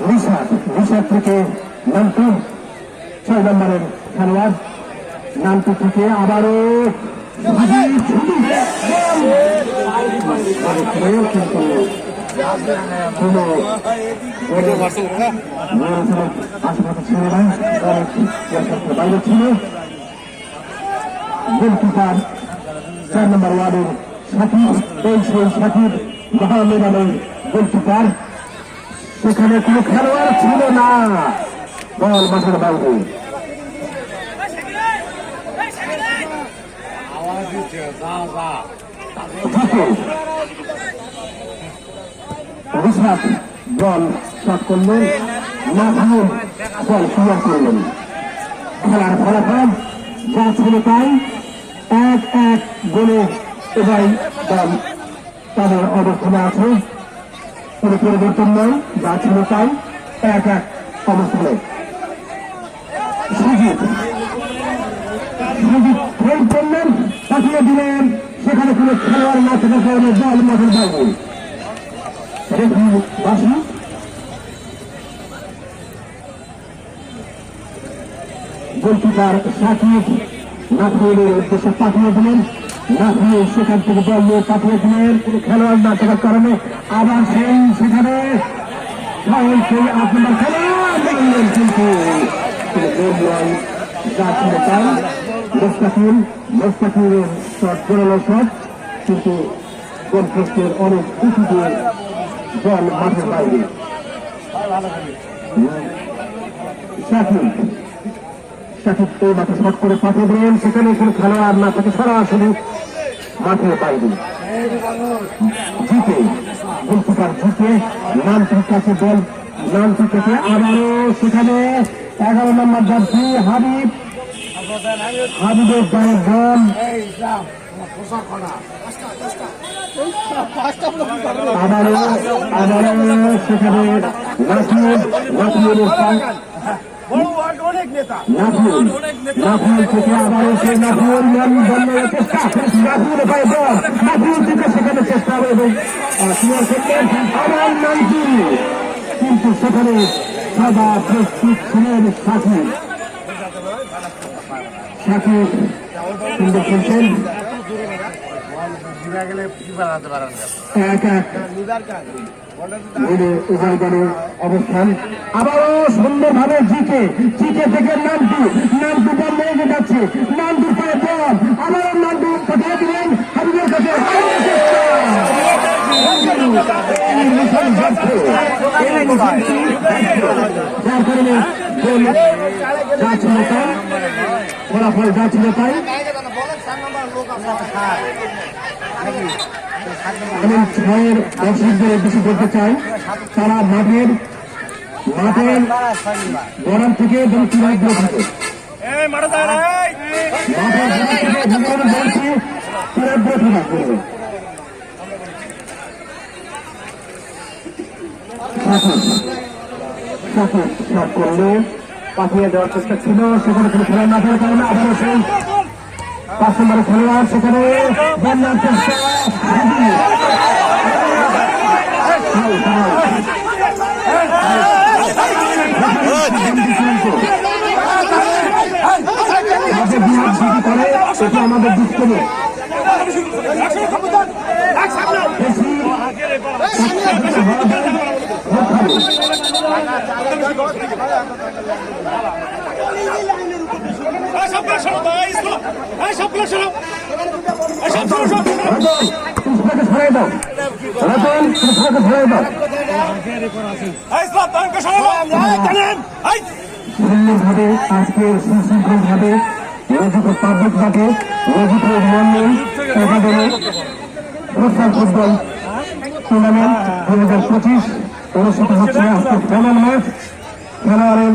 রিশাদ রিশাদ থেকে নামটু ছয় নম্বরের খেলোয়াড়। নামটু থেকে আবারও বাইরে ছিল। গোলকিপার, চার নম্বর ওয়ার্ডের সাকিব এই সেই সাকিব, মহামেডানের গোলকিপার। সেখানে কোনো খেলোয়াড় ছিল না। বল মাঠের বাইরে। রিশাদ বল শট করলেন মাথায় বল ক্লিয়ার করলেন। খেলার ফলাফল এক এক গোলে উভয় দল তাদের অবস্থানে আছে। কোনো পরিবর্তন নয় যা ছিল তাই, এক এক অবস্থানে সেখানে কোনো খেলোয়াড় না থাকার কারণে দল মাঠের উদ্দেশ্যে পাঠিয়ে দিলেন। নাফিউল সেখান থেকে বল নিয়ে পাঠিয়ে দিলেন। কোনো খেলোয়াড় না থাকার কারণে আবার সেই সেখানে কিন্তু। কিন্তু দিয়ে মাঠের বাইরে। সাকিব মাঠে শট করে পাঠিয়ে দিলেন। সেখানে কোনো খেলোয়াড় না থাকে, সরাসরি মাঠের বাইরে জিতে গোলকিপার জিতে নামটির কাছে বল নামটির কাছে আবারও সেখানে এগারো নম্বর জার্সি হাবিব। হাবিবের গায়ে বল আবারও আবারও সেখানে নাসির, নাসিরের অনেক নেতা। থেকে চেষ্টা নাফিউল পায় বল থেকে সেখানে চেষ্টা এবং আবার নামটি কিন্তু সেখানে সদা প্রস্তুত ছিলেন সাকিব। সাকিব খেলছেন গেলে কি বানাতে পারেন এক এক গোলে উভয় দলের অবস্থান। আবারও সুন্দরভাবে জিকে জিকে থেকে বল লেগে যাচ্ছে। নান্টু পায়ে বল। আবারও নান্টু পাঠিয়ে দিলেন হাবিবের কাছে। হাবিবের চেষ্টা। এই মিশন ব্যর্থ। এই যার কারণে গোল যা ছিল তাই। ফলাফল যা ছিল তাই। আমি ছয়ের দর্শকদের উদ্দেশ্যে বলতে চাই তারা মাঠের মাঠের গরম থেকে এবং চূড়ায় দূরে থাকে পাঠিয়ে দেওয়ার চেষ্টা ছিল সেখানে কোনো খেলা না থাকার কারণে আবারও সেই পাঁচ নম্বরে খেলোয়াড় সেখানে বন্যার চেষ্টা সেটা আমাদের দিক রতন ছড়াই দাও সুন্দরভাবে আজকের সুশৃঙ্খলভাবে রোজিত পাবলিক মাঠে রোজিত মন্ডল একাডেমি প্রস্তাব ফুটবল টুর্নামেন্ট দু হাজার পঁচিশ অনুষ্ঠিত হচ্ছে আজকে ফাইনাল ম্যাচ খেলোয়াড়ের